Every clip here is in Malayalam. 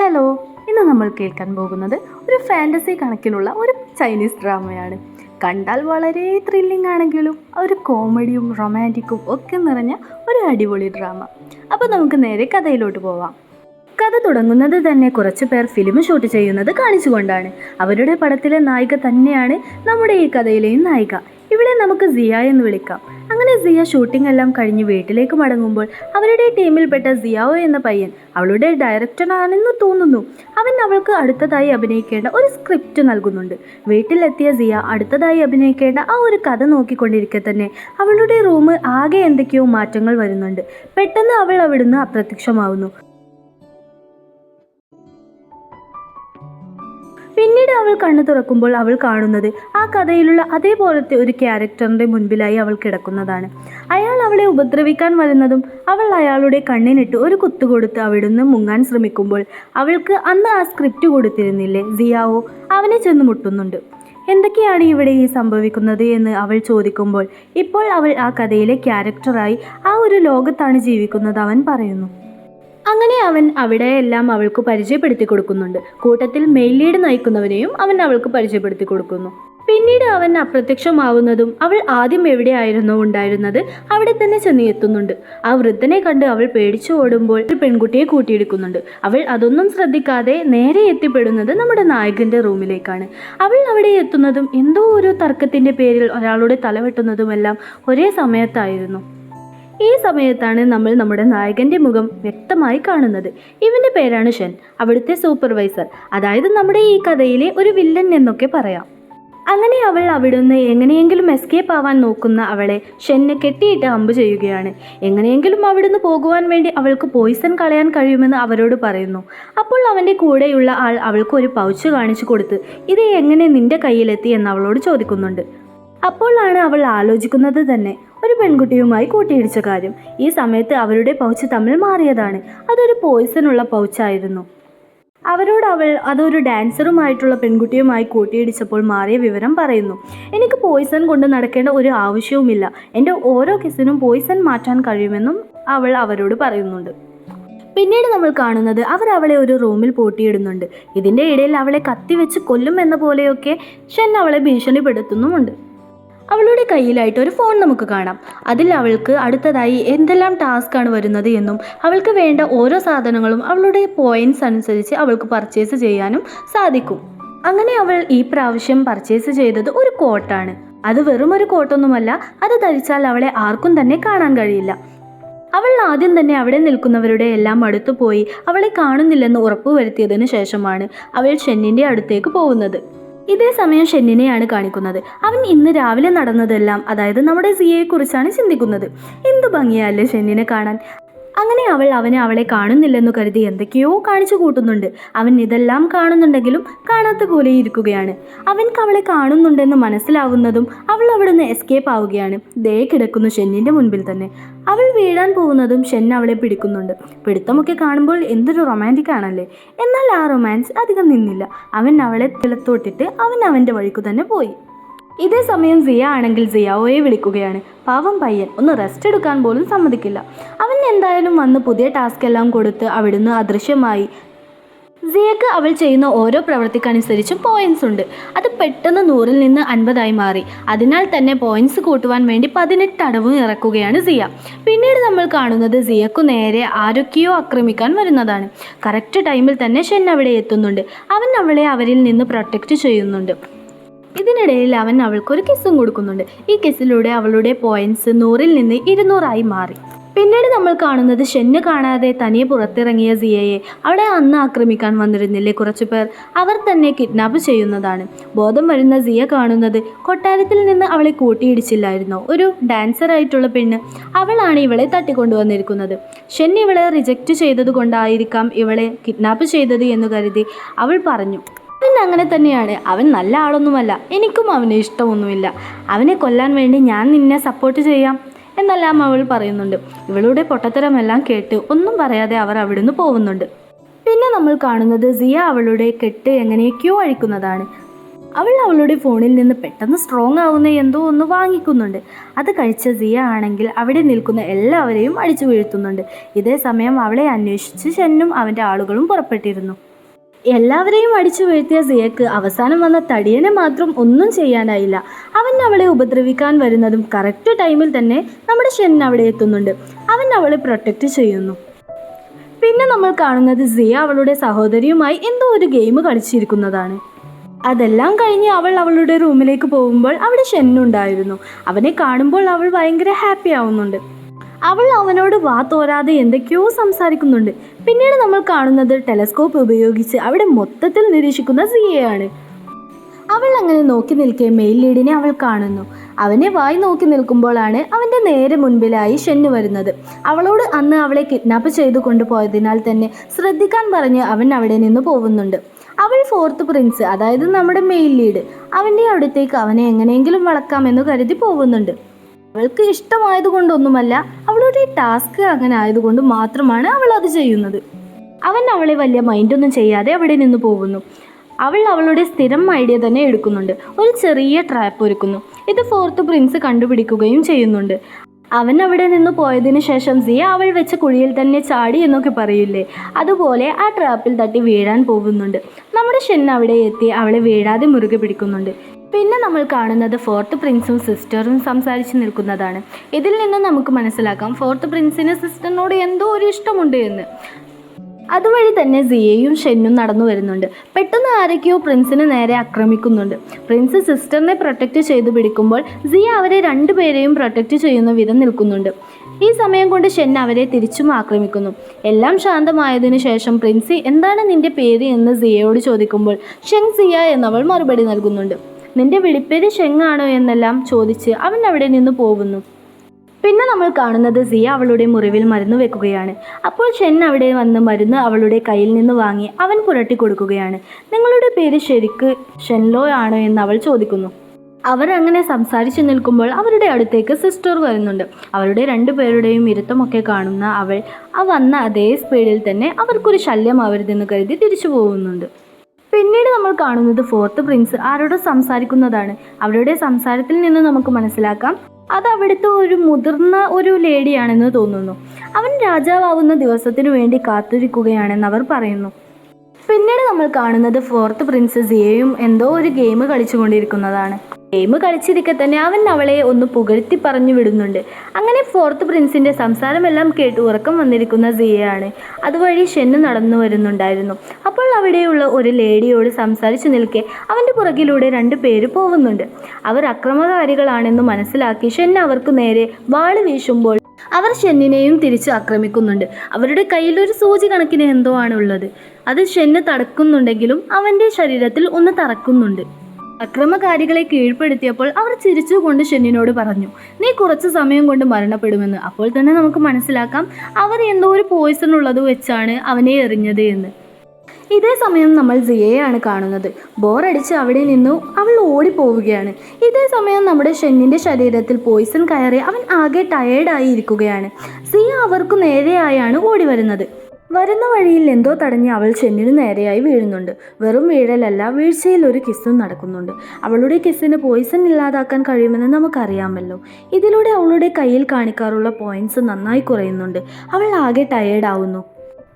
ഹലോ ഇന്ന് നമ്മൾ കേൾക്കാൻ പോകുന്നത് ഒരു ഫാന്റസി കണക്കിലുള്ള ഒരു ചൈനീസ് ഡ്രാമയാണ് കണ്ടാൽ വളരെ ത്രില്ലിംഗ് ആണെങ്കിലും ഒരു കോമഡിയും റൊമാന്റിക്കും ഒക്കെ നിറഞ്ഞ ഒരു അടിപൊളി ഡ്രാമ അപ്പോൾ നമുക്ക് നേരെ കഥയിലോട്ട് പോവാം. കഥ തുടങ്ങുന്നത് തന്നെ കുറച്ച് പേർ ഫിലിം ഷൂട്ട് ചെയ്യുന്നത് കാണിച്ചുകൊണ്ടാണ്. അവരുടെ പടത്തിലെ നായിക തന്നെയാണ് നമ്മുടെ ഈ കഥയിലെയും നായിക. ഇവിടെ നമുക്ക് സിയ എന്ന് വിളിക്കാം. അങ്ങനെ സിയ ഷൂട്ടിംഗ് എല്ലാം കഴിഞ്ഞ് വീട്ടിലേക്ക് മടങ്ങുമ്പോൾ അവരുടെ ടീമിൽപ്പെട്ട സിയാവോ എന്ന പയ്യൻ അവളുടെ ഡയറക്ടറാണെന്ന് തോന്നുന്നു. അവൻ അവൾക്ക് അടുത്തതായി അഭിനയിക്കേണ്ട ഒരു സ്ക്രിപ്റ്റ് നൽകുന്നുണ്ട്. വീട്ടിലെത്തിയ സിയ അടുത്തതായി അഭിനയിക്കേണ്ട ആ ഒരു കഥ നോക്കിക്കൊണ്ടിരിക്കെ തന്നെ അവളുടെ റൂം ആകെ എന്തൊക്കെയോ മാറ്റങ്ങൾ വരുന്നുണ്ട്. പെട്ടെന്ന് അവൾ അവിടുന്ന് അപ്രത്യക്ഷമാവുന്നു. പിന്നീട് അവൾ കണ്ണു തുറക്കുമ്പോൾ അവൾ കാണുന്നത് ആ കഥയിലുള്ള അതേപോലത്തെ ഒരു ക്യാരക്ടറിന്റെ മുൻപിലായി അവൾ കിടക്കുന്നതാണ്. അയാൾ അവളെ ഉപദ്രവിക്കാൻ വരുന്നതും അവൾ അയാളുടെ കണ്ണിനിട്ട് ഒരു കുത്തു കൊടുത്ത് അവിടുന്ന് മുങ്ങാൻ ശ്രമിക്കുമ്പോൾ അവൾക്ക് അന്ന് ആ സ്ക്രിപ്റ്റ് കൊടുത്തിരുന്നില്ലേ? സിയാവോ അവനെ ചെന്ന് മുട്ടുന്നുണ്ട്. എന്തൊക്കെയാണ് ഇവിടെ ഈ സംഭവിക്കുന്നത് എന്ന് അവൾ ചോദിക്കുമ്പോൾ ഇപ്പോൾ അവൾ ആ കഥയിലെ ക്യാരക്ടറായി ആ ഒരു ലോകത്താണ് ജീവിക്കുന്നത് അവൻ പറയുന്നു. അങ്ങനെ അവൻ അവിടെയെല്ലാം അവൾക്ക് പരിചയപ്പെടുത്തി കൊടുക്കുന്നുണ്ട്. കൂട്ടത്തിൽ മെയിലീട് നയിക്കുന്നവനെയും അവൻ അവൾക്ക് പരിചയപ്പെടുത്തി കൊടുക്കുന്നു. പിന്നീട് അവൻ അപ്രത്യക്ഷമാവുന്നതും അവൾ ആദ്യം എവിടെയായിരുന്നു ഉണ്ടായിരുന്നത് അവിടെ തന്നെ ചെന്ന് എത്തുന്നുണ്ട്. ആ വൃദ്ധനെ കണ്ട് അവൾ പേടിച്ചു ഓടുമ്പോൾ ഒരു പെൺകുട്ടിയെ കൂട്ടിയെടുക്കുന്നുണ്ട്. അവൾ അതൊന്നും ശ്രദ്ധിക്കാതെ നേരെ എത്തിപ്പെടുന്നത് നമ്മുടെ നായകന്റെ റൂമിലേക്കാണ്. അവൾ അവിടെ എത്തുന്നതും എന്തോ ഒരു തർക്കത്തിന്റെ പേരിൽ ഒരാളുടെ തലവെട്ടുന്നതുമെല്ലാം ഒരേ സമയത്തായിരുന്നു. ഈ സമയത്താണ് നമ്മൾ നമ്മുടെ നായകന്റെ മുഖം വ്യക്തമായി കാണുന്നത്. ഇവന്റെ പേരാണ് ഷെൻ അവിടുത്തെ സൂപ്പർവൈസർ. അതായത് നമ്മുടെ ഈ കഥയിലെ ഒരു വില്ലൻ എന്നൊക്കെ പറയാം. അങ്ങനെ അവൾ അവിടുന്ന് എങ്ങനെയെങ്കിലും എസ്കേപ്പ് ആവാൻ നോക്കുന്ന അവളെ ഷെന്നെ കെട്ടിയിട്ട് അമ്പ് ചെയ്യുകയാണ്. എങ്ങനെയെങ്കിലും അവിടുന്ന് പോകുവാൻ വേണ്ടി അവൾക്ക് പോയിസൺ കളയാൻ കഴിയുമെന്ന് അവരോട് പറയുന്നു. അപ്പോൾ അവന്റെ കൂടെയുള്ള ആൾ അവൾക്ക് ഒരു പൗച്ച് കാണിച്ചു കൊടുത്ത് ഇത് എങ്ങനെ നിന്റെ കയ്യിലെത്തി? എന്ന് അവളോട് ചോദിക്കുന്നുണ്ട്. അപ്പോഴാണ് അവൾ ആലോചിക്കുന്നത് തന്നെ. ഒരു പെൺകുട്ടിയുമായി കൂട്ടിയിടിച്ച കാര്യം. ഈ സമയത്ത് അവരുടെ പൗച്ച് തമ്മിൽ മാറിയതാണ്. അതൊരു പോയിസണുള്ള പൗച്ചായിരുന്നു. അവരോട് അവൾ അതൊരു ഡാൻസറുമായിട്ടുള്ള പെൺകുട്ടിയുമായി കൂട്ടിയിടിച്ചപ്പോൾ മാറിയ വിവരം പറയുന്നു. എനിക്ക് പോയിസൺ കൊണ്ട് നടക്കേണ്ട ഒരു ആവശ്യവുമില്ല. എന്റെ ഓരോ കിസിനും പോയിസൺ മാറ്റാൻ കഴിയുമെന്നും അവൾ അവരോട് പറയുന്നുണ്ട്. പിന്നീട് നമ്മൾ കാണുന്നത് അവർ അവളെ ഒരു റൂമിൽ പൂട്ടിയിടുന്നുണ്ട്. ഇതിന്റെ ഇടയിൽ അവളെ കത്തിവെച്ച് കൊല്ലും എന്ന പോലെയൊക്കെ ഷൻ അവളെ ഭീഷണിപ്പെടുത്തുന്നുമുണ്ട്. അവളുടെ കയ്യിലായിട്ട് ഒരു ഫോൺ നമുക്ക് കാണാം. അതിൽ അവൾക്ക് അടുത്തതായി എന്തെല്ലാം ടാസ്ക് ആണ് വരുന്നത് എന്നും അവൾക്ക് വേണ്ട ഓരോ സാധനങ്ങളും അവളുടെ പോയിന്റ്സ് അനുസരിച്ച് അവൾക്ക് പർച്ചേസ് ചെയ്യാനും സാധിക്കും. അങ്ങനെ അവൾ ഈ പ്രാവശ്യം പർച്ചേസ് ചെയ്തത് ഒരു കോട്ടാണ് അത് വെറും ഒരു കോട്ടൊന്നുമല്ല അത് ധരിച്ചാൽ അവളെ ആർക്കും തന്നെ കാണാൻ കഴിയില്ല. അവൾ ആദ്യം തന്നെ അവിടെ നിൽക്കുന്നവരുടെ എല്ലാം അടുത്തു പോയി അവളെ കാണുന്നില്ലെന്ന് ഉറപ്പുവരുത്തിയതിനു ശേഷമാണ് അവൾ ഷെന്നിന്റെ അടുത്തേക്ക് പോകുന്നത്. ഇതേ സമയം ഷെന്നിനെയാണ് കാണിക്കുന്നത്. അവൻ ഇന്ന് രാവിലെ നടന്നതെല്ലാം അതായത് നമ്മുടെ സിയയെക്കുറിച്ചാണ് ചിന്തിക്കുന്നത്. എന്തു ഭംഗിയല്ലേ ഷെന്നിനെ കാണാൻ? അങ്ങനെ അവൾ അവനെ അവളെ കാണുന്നില്ലെന്നു കരുതി എന്തൊക്കെയോ കാണിച്ചു കൂട്ടുന്നുണ്ട്. അവൻ ഇതെല്ലാം കാണുന്നുണ്ടെങ്കിലും കാണാത്ത പോലെ ഇരിക്കുകയാണ്. അവൻക്ക് അവളെ കാണുന്നുണ്ടെന്ന് മനസ്സിലാവുന്നതും അവൾ അവിടുന്ന് എസ്കേപ്പ് ആവുകയാണ്. ദേ കിടക്കുന്നു ഷെന്നിന്റെ മുൻപിൽ തന്നെ. അവൾ വീഴാൻ പോകുന്നതും ഷെൻ അവളെ പിടിക്കുന്നുണ്ട്. പിടുത്തമൊക്കെ കാണുമ്പോൾ എന്തൊരു റൊമാന്റിക് ആണല്ലേ? എന്നാൽ ആ റൊമാൻസ് അധികം നിന്നില്ല. അവൻ അവളെ തിളത്തോട്ടിട്ട് അവൻ അവന്റെ വഴിക്ക് തന്നെ പോയി. ഇതേ സമയം സിയ ആണെങ്കിൽ സിയാവോയെ വിളിക്കുകയാണ്. പാവം പയ്യൻ ഒന്ന് റെസ്റ്റ് എടുക്കാൻ പോലും സമ്മതിക്കില്ല. അവൻ എന്തായാലും വന്ന് പുതിയ ടാസ്ക് എല്ലാം കൊടുത്ത് അവിടുന്ന് അദൃശ്യമായി. സിയക്ക് അവൾ ചെയ്യുന്ന ഓരോ പ്രവൃത്തിക്കനുസരിച്ചും പോയിന്റ്സ് ഉണ്ട്. അത് പെട്ടെന്ന് നൂറിൽ നിന്ന് അൻപതായി മാറി. അതിനാൽ തന്നെ പോയിന്റ്സ് കൂട്ടുവാൻ വേണ്ടി പതിനെട്ട് അടവ് ഇറക്കുകയാണ് സിയ. പിന്നീട് നമ്മൾ കാണുന്നത് സിയക്കു നേരെ ആരൊക്കെയോ ആക്രമിക്കാൻ വരുന്നതാണ്. കറക്റ്റ് ടൈമിൽ തന്നെ ഷെൻ അവിടെ എത്തുന്നുണ്ട്. അവൻ അവളെ അവരിൽ നിന്ന് പ്രൊട്ടക്റ്റ് ചെയ്യുന്നുണ്ട്. ഇതിനിടയിൽ അവൻ അവൾക്കൊരു കിസ്സും കൊടുക്കുന്നുണ്ട്. ഈ കിസ്സിലൂടെ അവളുടെ പോയിന്റ്സ് നൂറിൽ നിന്ന് ഇരുന്നൂറായി മാറി. പിന്നീട് നമ്മൾ കാണുന്നത് ഷെന്ന് കാണാതെ തനിയെ പുറത്തിറങ്ങിയ സിയയെ. അവിടെ അന്ന് ആക്രമിക്കാൻ വന്നിരുന്നില്ലേ കുറച്ചു പേർ? അവർ തന്നെ കിഡ്നാപ്പ് ചെയ്യുന്നതാണ്. ബോധം വരുന്ന സിയ കാണുന്നത് കൊട്ടാരത്തിൽ നിന്ന് അവളെ കൂട്ടിയിടിച്ചില്ലായിരുന്നോ? ഒരു ഡാൻസർ ആയിട്ടുള്ള പെണ്ണ്. അവളാണ് ഇവളെ തട്ടിക്കൊണ്ടുവന്നിരിക്കുന്നത്. ഷെൻ ഇവളെ റിജക്റ്റ് ചെയ്തത് കൊണ്ടായിരിക്കാം ഇവളെ കിഡ്നാപ്പ് ചെയ്തത് എന്ന് കരുതി അവൾ പറഞ്ഞു. അവൻ അങ്ങനെ തന്നെയാണ്. അവൻ നല്ല ആളൊന്നുമല്ല. എനിക്കും അവനെ ഇഷ്ടമൊന്നുമില്ല. അവനെ കൊല്ലാൻ വേണ്ടി ഞാൻ നിന്നെ സപ്പോർട്ട് ചെയ്യാം എന്നെല്ലാം അവൾ പറയുന്നുണ്ട്. ഇവളുടെ പൊട്ടത്തരമെല്ലാം കേട്ട് ഒന്നും പറയാതെ അവർ അവിടുന്ന് പോകുന്നുണ്ട്. പിന്നെ നമ്മൾ കാണുന്നത് സിയ അവളുടെ കെട്ട് എങ്ങനെയൊക്കെയോ അഴിക്കുന്നതാണ്. അവൾ അവളുടെ ഫോണിൽ നിന്ന് പെട്ടെന്ന് സ്ട്രോങ് ആവുന്ന എന്തോ ഒന്ന് വാങ്ങിക്കുന്നുണ്ട്. അത് കഴിച്ച സിയ ആണെങ്കിൽ അവിടെ നിൽക്കുന്ന എല്ലാവരെയും അടിച്ചു വീഴ്ത്തുന്നുണ്ട്. ഇതേ സമയം അവളെ അന്വേഷിച്ച് ചെന്നും അവന്റെ ആളുകളും പുറപ്പെട്ടിരുന്നു. എല്ലാവരെയും അടിച്ചു വീഴ്ത്തിയ സിയക്ക് അവസാനം വന്ന തടിയനെ മാത്രം ഒന്നും ചെയ്യാനായില്ല. അവൻ അവളെ ഉപദ്രവിക്കാൻ വരുന്നതും കറക്റ്റ് ടൈമിൽ തന്നെ നമ്മുടെ ഷെൻ അവിടെ എത്തുന്നുണ്ട്. അവൻ അവളെ പ്രൊട്ടക്റ്റ് ചെയ്യുന്നു. പിന്നെ നമ്മൾ കാണുന്നത് സിയ അവളുടെ സഹോദരിയുമായി എന്തോ ഒരു ഗെയിം കളിച്ചിരിക്കുന്നതാണ്. അതെല്ലാം കഴിഞ്ഞ് അവൾ അവളുടെ റൂമിലേക്ക് പോകുമ്പോൾ അവിടെ ഷെന്നുണ്ടായിരുന്നു അവനെ കാണുമ്പോൾ അവൾ ഭയങ്കര ഹാപ്പി ആവുന്നുണ്ട്. അവൾ അവനോട് വാ തോരാതെ എന്തൊക്കെയോ സംസാരിക്കുന്നുണ്ട്. പിന്നീട് നമ്മൾ കാണുന്നത് ടെലസ്കോപ്പ് ഉപയോഗിച്ച് അവിടെ മൊത്തത്തിൽ നിരീക്ഷിക്കുന്ന സിയയാണ് അവൾ അങ്ങനെ നോക്കി നിൽക്കെ മെയിൽ ലീഡിനെ അവൾ കാണുന്നു. അവനെ വായി നോക്കി നിൽക്കുമ്പോഴാണ് അവന്റെ നേരെ മുൻപിലായി ഷെന്നു വരുന്നത്. അവളോട് അന്ന് അവളെ കിഡ്നാപ്പ് ചെയ്തു കൊണ്ടുപോയതിനാൽ തന്നെ ശ്രദ്ധിക്കാൻ പറഞ്ഞ് അവൻ അവിടെ നിന്ന് പോകുന്നുണ്ട്. അവൾ ഫോർത്ത് പ്രിൻസ് അതായത് നമ്മുടെ മെയിൽ ലീഡ്. അവന്റെ അടുത്തേക്ക് അവനെ എങ്ങനെയെങ്കിലും വളക്കാമെന്ന് കരുതി പോകുന്നുണ്ട്. അവൾക്ക് ഇഷ്ടമായതുകൊണ്ടൊന്നുമല്ല അവളുടെ ടാസ്ക് അങ്ങനെ ആയതുകൊണ്ട് മാത്രമാണ് അവൾ അത് ചെയ്യുന്നത്. അവൻ അവളെ വലിയ മൈൻഡൊന്നും ചെയ്യാതെ അവിടെ നിന്ന് പോകുന്നു. അവൾ അവളുടെ സ്ഥിരം ഐഡിയ തന്നെ എടുക്കുന്നുണ്ട്. ഒരു ചെറിയ ട്രാപ്പ് ഒരുക്കുന്നു. ഇത് ഫോർത്ത് പ്രിൻസ് കണ്ടുപിടിക്കുകയും ചെയ്യുന്നുണ്ട്. അവൻ അവിടെ നിന്ന് പോയതിന് ശേഷം സിയ അവൾ വെച്ച കുഴിയിൽ തന്നെ ചാടി എന്നൊക്കെ പറയില്ലേ? അതുപോലെ ആ ട്രാപ്പിൽ തട്ടി വീഴാൻ പോകുന്നുണ്ട്. നമ്മുടെ ഷെൻ അവിടെ എത്തി അവളെ വീഴാതെ മുറുകെ പിടിക്കുന്നുണ്ട്. പിന്നെ നമ്മൾ കാണുന്നത് ഫോർത്ത് പ്രിൻസും സിസ്റ്ററും സംസാരിച്ച് നിൽക്കുന്നതാണ്. ഇതിൽ നിന്ന് നമുക്ക് മനസ്സിലാക്കാം ഫോർത്ത് പ്രിൻസിന് സിസ്റ്ററിനോട് എന്തോ ഒരു ഇഷ്ടമുണ്ട് എന്ന്. അതുവഴി തന്നെ സിയയും ഷെന്നും നടന്നു വരുന്നുണ്ട്. പെട്ടെന്ന് ആരൊക്കെയോ പ്രിൻസിനെ നേരെ ആക്രമിക്കുന്നുണ്ട്. പ്രിൻസ് സിസ്റ്ററിനെ പ്രൊട്ടക്റ്റ് ചെയ്തു പിടിക്കുമ്പോൾ സിയ അവരെ രണ്ടുപേരെയും പ്രൊട്ടക്റ്റ് ചെയ്യുന്ന വിധം നിൽക്കുന്നുണ്ട്. ഈ സമയം കൊണ്ട് ഷെൻ അവരെ തിരിച്ചും ആക്രമിക്കുന്നു. എല്ലാം ശാന്തമായതിനു ശേഷം പ്രിൻസി എന്താണ് നിന്റെ പേര്? എന്ന് സിയയോട് ചോദിക്കുമ്പോൾ ഷെൻ സിയ എന്നവൾ മറുപടി നൽകുന്നുണ്ട്. നിന്റെ വിളിപ്പേര് ഷെങ്ങാണോ എന്നെല്ലാം ചോദിച്ച് അവൻ അവിടെ നിന്ന് പോകുന്നു. പിന്നെ നമ്മൾ കാണുന്നത് സിയ അവളുടെ മുറിവിൽ മരുന്ന് വെക്കുകയാണ്. അപ്പോൾ ഷെൻ അവിടെ വന്ന് മരുന്ന് അവളുടെ കയ്യിൽ നിന്ന് വാങ്ങി അവൻ പുരട്ടി കൊടുക്കുകയാണ്. നിങ്ങളുടെ പേര് ശരിക്ക് ഷെൻലോ ആണോ എന്ന് അവൾ ചോദിക്കുന്നു. അവർ അങ്ങനെ സംസാരിച്ചു നിൽക്കുമ്പോൾ അവരുടെ അടുത്തേക്ക് സിസ്റ്റർ വരുന്നുണ്ട്. അവരുടെ രണ്ടുപേരുടെയും ഇരുത്തമൊക്കെ കാണുന്ന അവൾ ആ വന്ന അതേ സ്പീഡിൽ തന്നെ അവർക്കൊരു ശല്യം അവരുതെന്ന് കരുതി തിരിച്ചു പോകുന്നുണ്ട്. പിന്നീട് നമ്മൾ കാണുന്നത് ഫോർത്ത് പ്രിൻസ് ആരോട് സംസാരിക്കുന്നതാണ്. അവരുടെ സംസാരത്തിൽ നിന്ന് നമുക്ക് മനസ്സിലാക്കാം. അത് അവിടുത്തെ ഒരു മുതിർന്ന ഒരു ലേഡിയാണെന്ന് തോന്നുന്നു. അവൻ രാജാവാവുന്ന ദിവസത്തിനു വേണ്ടി കാത്തിരിക്കുകയാണെന്ന് അവർ പറയുന്നു. പിന്നീട് നമ്മൾ കാണുന്നത് ഫോർത്ത് പ്രിൻസസ് സിയയും എന്തോ ഒരു ഗെയിം കളിച്ചുകൊണ്ടിരിക്കുന്നതാണ്. ഗെയിം കളിച്ചിരിക്കെ തന്നെ അവൻ അവളെ ഒന്ന് പുകഴ്ത്തി പറഞ്ഞു വിടുന്നുണ്ട്. അങ്ങനെ ഫോർത്ത് പ്രിൻസിന്റെ സംസാരമെല്ലാം കേട്ട് ഉറക്കം വന്നിരിക്കുന്ന സിയയാണ്. അതുവഴി ഷെന്ന് നടന്നു വരുന്നുണ്ടായിരുന്നു. അപ്പോൾ അവിടെയുള്ള ഒരു ലേഡിയോട് സംസാരിച്ചു നിൽക്കെ അവന്റെ പുറകിലൂടെ രണ്ട് പേര് പോകുന്നുണ്ട് അവർ അക്രമകാരികളാണെന്ന് മനസ്സിലാക്കി ഷെൻ അവർക്ക് നേരെ വാൾ വീശുമ്പോൾ അവർ ഷെന്നിനെയും തിരിച്ച് ആക്രമിക്കുന്നുണ്ട്. അവരുടെ കയ്യിൽ ഒരു സൂചി കണക്കിന് എന്തോ ആണുള്ളത്. അത് ഷെന്ന് തടക്കുന്നുണ്ടെങ്കിലും അവന്റെ ശരീരത്തിൽ ഒന്ന് തറക്കുന്നുണ്ട്. അക്രമകാരികളെ കീഴ്പ്പെടുത്തിയപ്പോൾ അവർ ചിരിച്ചുകൊണ്ട് ഷെന്നിനോട് പറഞ്ഞു നീ കുറച്ച് സമയം കൊണ്ട് മരണപ്പെടുമെന്ന്. അപ്പോൾ തന്നെ നമുക്ക് മനസ്സിലാക്കാം അവർ എന്തോ ഒരു പോയിസൺ ഉള്ളത് വെച്ചാണ് അവനെ എറിഞ്ഞത് എന്ന്. ഇതേ സമയം നമ്മൾ സിയയാണ് കാണുന്നത്. ബോറടിച്ച് അവിടെ നിന്നു അവൾ ഓടിപ്പോവുകയാണ്. ഇതേ സമയം നമ്മുടെ ഷെന്നിന്റെ ശരീരത്തിൽ പോയിസൺ കയറി അവൻ ആകെ ടയേർഡായി ഇരിക്കുകയാണ്. സിയ അവർക്ക് നേരെയായാണ് ഓടി വരുന്നത് വരുന്ന വഴിയിൽ എന്തോ തടഞ്ഞ് അവൾ ചെന്നിന് നേരെയായി വീഴുന്നുണ്ട്. വെറും വീഴലല്ല വീഴ്ചയിൽ ഒരു കിസ്സും നടക്കുന്നുണ്ട്. അവളുടെ കിസ്സിന് പോയിസൺ ഇല്ലാതാക്കാൻ കഴിയുമെന്ന് നമുക്കറിയാമല്ലോ. ഇതിലൂടെ അവളുടെ കയ്യിൽ കാണിക്കാറുള്ള പോയിന്റ്സ് നന്നായി കുറയുന്നുണ്ട്. അവൾ ആകെ ടയേർഡ് ആവുന്നു.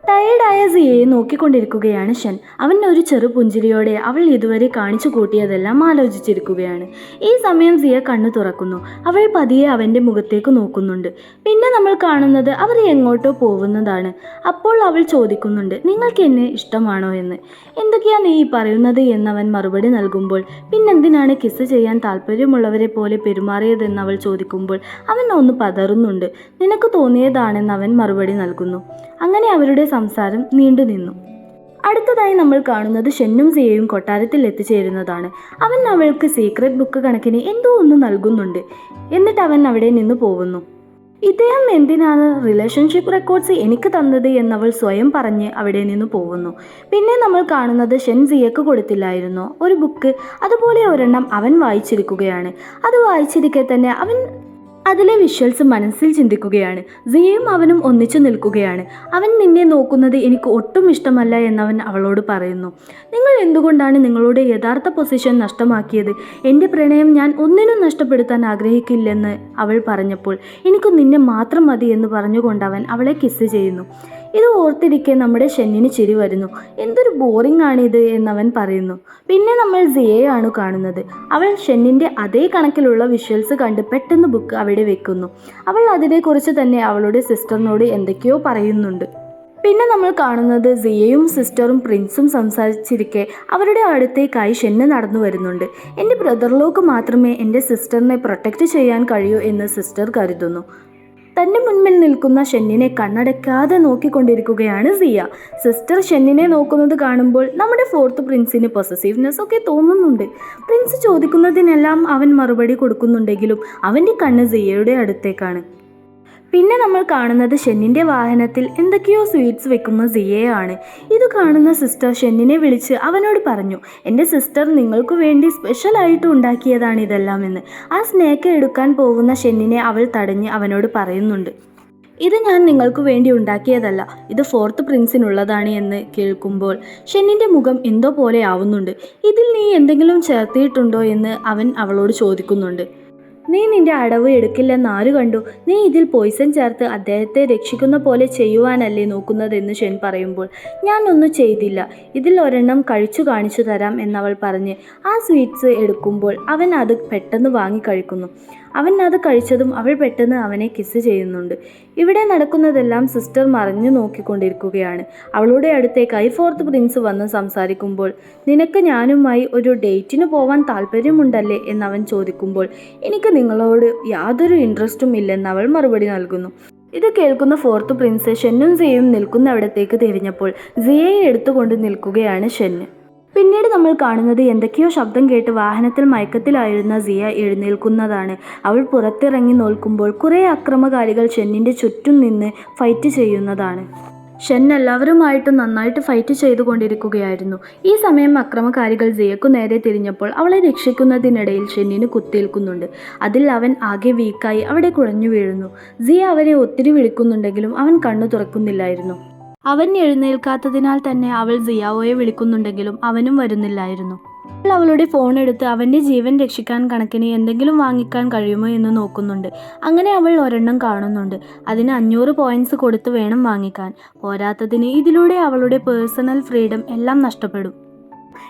ടയേർഡായ സിയയെ നോക്കിക്കൊണ്ടിരിക്കുകയാണ് ഷൻ അവൻ ഒരു ചെറു പുഞ്ചിരിയോടെ അവൾ ഇതുവരെ കാണിച്ചു കൂട്ടിയതെല്ലാം ആലോചിച്ചിരിക്കുകയാണ്. ഈ സമയം സിയ കണ്ണു തുറക്കുന്നു. അവൾ പതിയെ അവന്റെ മുഖത്തേക്ക് നോക്കുന്നുണ്ട്. പിന്നെ നമ്മൾ കാണുന്നത് അവർ എങ്ങോട്ടോ പോകുന്നതാണ്. അപ്പോൾ അവൾ ചോദിക്കുന്നുണ്ട് നിങ്ങൾക്ക് എന്നെ ഇഷ്ടമാണോ എന്ന്? എന്തൊക്കെയാ നീ പറയുന്നത്? എന്നവൻ മറുപടി നൽകുമ്പോൾ പിന്നെന്തിനാണ് കിസ് ചെയ്യാൻ താല്പര്യമുള്ളവരെ പോലെ പെരുമാറിയതെന്ന് അവൾ ചോദിക്കുമ്പോൾ അവൻ ഒന്ന് പതറുന്നുണ്ട്. നിനക്ക് തോന്നിയതാണെന്ന് അവൻ മറുപടി നൽകുന്നു. അങ്ങനെ അവരുടെ സംസാരം നീണ്ടു നിന്നു. അടുത്തതായി നമ്മൾ കാണുന്നത് ഷെന്നും സിയയും കൊട്ടാരത്തിൽ എത്തിച്ചേരുന്നതാണ്. അവൻ അവൾക്ക് സീക്രട്ട് ബുക്ക് കണക്കിന് എന്തോ ഒന്ന് നൽകുന്നുണ്ട്. എന്നിട്ട് അവൻ അവിടെ നിന്ന് പോകുന്നു. ഇദ്ദേഹം എന്തിനാണ് റിലേഷൻഷിപ്പ് റെക്കോർഡ്സ് എനിക്ക് തന്നത് എന്നവൾ സ്വയം പറഞ്ഞ് അവിടെ നിന്ന് പോകുന്നു. പിന്നെ നമ്മൾ കാണുന്നത് ഷെൻ സിയക്ക് കൊടുത്തില്ലായിരുന്നു. ഒരു ബുക്ക് അതുപോലെ ഒരെണ്ണം അവൻ വായിച്ചിരിക്കുകയാണ്. അത് വായിച്ചിരിക്കെ തന്നെ അവൻ അതിലെ വിഷ്വൽസ് മനസ്സിൽ ചിന്തിക്കുകയാണ്. സിയയും അവനും ഒന്നിച്ചു നിൽക്കുകയാണ്. അവൻ നിന്നെ നോക്കുന്നത് എനിക്ക് ഒട്ടും ഇഷ്ടമല്ല എന്നവൻ അവളോട് പറയുന്നു. നിങ്ങൾ എന്തുകൊണ്ടാണ് നിങ്ങളുടെ യഥാർത്ഥ പൊസിഷൻ നഷ്ടമാക്കിയത്? എന്റെ പ്രണയം ഞാൻ ഒന്നിനും നഷ്ടപ്പെടുത്താൻ ആഗ്രഹിക്കില്ലെന്ന് അവൾ പറഞ്ഞപ്പോൾ എനിക്ക് നിന്നെ മാത്രം മതി എന്ന് പറഞ്ഞുകൊണ്ട് അവൻ അവളെ കിസ് ചെയ്യുന്നു. ഇത് ഓർത്തിരിക്കെ നമ്മുടെ ഷെന്നിന് ചിരി വരുന്നു. എന്തൊരു ബോറിംഗ് ആണിത് എന്നവൻ പറയുന്നു. പിന്നെ നമ്മൾ സിയയാണ് കാണുന്നത്. അവൾ ഷെന്നിന്റെ അതേ കണക്കിലുള്ള വിഷ്വൽസ് കണ്ട് പെട്ടെന്ന് ബുക്ക് അവിടെ വെക്കുന്നു. അവൾ അതിനെക്കുറിച്ച് തന്നെ അവളുടെ സിസ്റ്ററിനോട് എന്തൊക്കെയോ പറയുന്നുണ്ട്. പിന്നെ നമ്മൾ കാണുന്നത് സിയയും സിസ്റ്ററും പ്രിൻസും സംസാരിച്ചിരിക്കെ അവരുടെ അടുത്തേക്കായി ഷെന്ന് നടന്നു വരുന്നുണ്ട്. എന്റെ ബ്രദറിലോക്ക് മാത്രമേ എന്റെ സിസ്റ്ററിനെ പ്രൊട്ടക്റ്റ് ചെയ്യാൻ കഴിയൂ എന്ന് സിസ്റ്റർ കരുതുന്നു. തന്റെ മുൻപിൽ നിൽക്കുന്ന ഷെന്നിനെ കണ്ണടയ്ക്കാതെ നോക്കിക്കൊണ്ടിരിക്കുകയാണ് സിയ. സിസ്റ്റർ ഷെന്നിനെ നോക്കുന്നത് കാണുമ്പോൾ നമ്മുടെ ഫോർത്ത് പ്രിൻസിന് പൊസസീവ്നെസ് ഒക്കെ തോന്നുന്നുണ്ട്. പ്രിൻസ് ചോദിക്കുന്നതിനെല്ലാം അവൻ മറുപടി കൊടുക്കുന്നുണ്ടെങ്കിലും അവന്റെ കണ്ണ് സിയയുടെ അടുത്തേക്കാണ്. പിന്നെ നമ്മൾ കാണുന്നത് ഷെന്നിന്റെ വാഹനത്തിൽ എന്തൊക്കെയോ സ്വീറ്റ്സ് വെക്കുന്ന സിയയാണ്. ഇത് കാണുന്ന സിസ്റ്റർ ഷെന്നിനെ വിളിച്ച് അവനോട് പറഞ്ഞു എന്റെ സിസ്റ്റർ നിങ്ങൾക്ക് വേണ്ടി സ്പെഷ്യലായിട്ട് ഉണ്ടാക്കിയതാണ് ഇതെല്ലാം എന്ന് ആ സ്നേക്ക് എടുക്കാൻ പോകുന്ന ഷെന്നിനെ അവൾ തടഞ്ഞ് അവനോട് പറയുന്നുണ്ട്. ഇത് ഞാൻ നിങ്ങൾക്ക് വേണ്ടി ഉണ്ടാക്കിയതല്ല ഇത് ഫോർത്ത് പ്രിൻസിനുള്ളതാണ് എന്ന് കേൾക്കുമ്പോൾ ഷെന്നിന്റെ മുഖം എന്തോ പോലെ ആവുന്നുണ്ട്. ഇതിൽ നീ എന്തെങ്കിലും ചേർത്തിയിട്ടുണ്ടോ എന്ന് അവൻ അവളോട് ചോദിക്കുന്നുണ്ട്. നീ നിന്റെ അടവ് എടുക്കില്ലെന്ന് ആര് കണ്ടു? നീ ഇതിൽ പോയിസൺ ചേർത്ത് അദ്ദേഹത്തെ രക്ഷിക്കുന്ന പോലെ ചെയ്യുവാനല്ലേ നോക്കുന്നതെന്ന് ഷെൻ പറയുമ്പോൾ. ഞാൻ ഒന്നും ചെയ്തില്ല. ഇതിൽ ഒരെണ്ണം കഴിച്ചു കാണിച്ചു തരാം എന്നവൾ പറഞ്ഞ് ആ സ്വീറ്റ്സ് എടുക്കുമ്പോൾ അവൻ അത് പെട്ടെന്ന് വാങ്ങി കഴിക്കുന്നു. അവൻ അത് കഴിച്ചതും അവൾ പെട്ടെന്ന് അവനെ കിസ് ചെയ്യുന്നുണ്ട്. ഇവിടെ നടക്കുന്നതെല്ലാം സിസ്റ്റർ മറിഞ്ഞു നോക്കിക്കൊണ്ടിരിക്കുകയാണ്. അവളുടെ അടുത്തേക്ക് ഐ ഫോർത്ത് പ്രിൻസ് വന്ന് സംസാരിക്കുമ്പോൾ നിനക്ക് ഞാനുമായി ഒരു ഡേറ്റിന് പോവാൻ താല്പര്യമുണ്ടല്ലേ? അവൻ ചോദിക്കുമ്പോൾ എനിക്ക് നിങ്ങളോട് യാതൊരു ഇൻട്രസ്റ്റും ഇല്ലെന്ന് അവൾ മറുപടി നൽകുന്നു. ഇത് കേൾക്കുന്ന ഫോർത്ത് പ്രിൻസ് ഷെന്നും സിയും നിൽക്കുന്നവിടത്തേക്ക് തിരിഞ്ഞപ്പോൾ സിയയെ എടുത്തുകൊണ്ട് നിൽക്കുകയാണ് ഷെന്ന്. പിന്നീട് നമ്മൾ കാണുന്നത് എന്തൊക്കെയോ ശബ്ദം കേട്ട് വാഹനത്തിൽ മയക്കത്തിലായിരുന്ന സിയ എഴുന്നേൽക്കുന്നതാണ്. അവൾ പുറത്തിറങ്ങി നോക്കുമ്പോൾ കുറേ അക്രമകാരികൾ ഷെന്നിന്റെ ചുറ്റും നിന്ന് ഫൈറ്റ് ചെയ്യുന്നതാണ്. ഷെൻ എല്ലാവരുമായിട്ടും നന്നായിട്ട് ഫൈറ്റ് ചെയ്തുകൊണ്ടിരിക്കുകയായിരുന്നു. ഈ സമയം അക്രമകാരികൾ സിയക്കു നേരെ തിരിഞ്ഞപ്പോൾ അവളെ രക്ഷിക്കുന്നതിനിടയിൽ ഷെന്നിന് കുത്തേൽക്കുന്നുണ്ട്. അതിൽ അവൻ ആകെ വീക്കായി അവിടെ കുഴഞ്ഞു വീഴുന്നു. സിയ അവനെ ഒത്തിരി വിളിക്കുന്നുണ്ടെങ്കിലും അവൻ കണ്ണു തുറക്കുന്നില്ലായിരുന്നു. അവൻ എഴുന്നേൽക്കാത്തതിനാൽ തന്നെ അവൾ സിയാവോയെ വിളിക്കുന്നുണ്ടെങ്കിലും അവനും വരുന്നില്ലായിരുന്നു. അവൾ അവളുടെ ഫോൺ എടുത്ത് അവന്റെ ജീവൻ രക്ഷിക്കാൻ കണക്കിന് എന്തെങ്കിലും വാങ്ങിക്കാൻ കഴിയുമോ എന്ന് നോക്കുന്നുണ്ട്. അങ്ങനെ അവൾ ഒരെണ്ണം കാണുന്നുണ്ട്. അതിന് അഞ്ഞൂറ് പോയിന്റ്സ് കൊടുത്ത് വേണം വാങ്ങിക്കാൻ. പോരാത്തതിന് ഇതിലൂടെ അവളുടെ പേഴ്സണൽ ഫ്രീഡം എല്ലാം നഷ്ടപ്പെടും.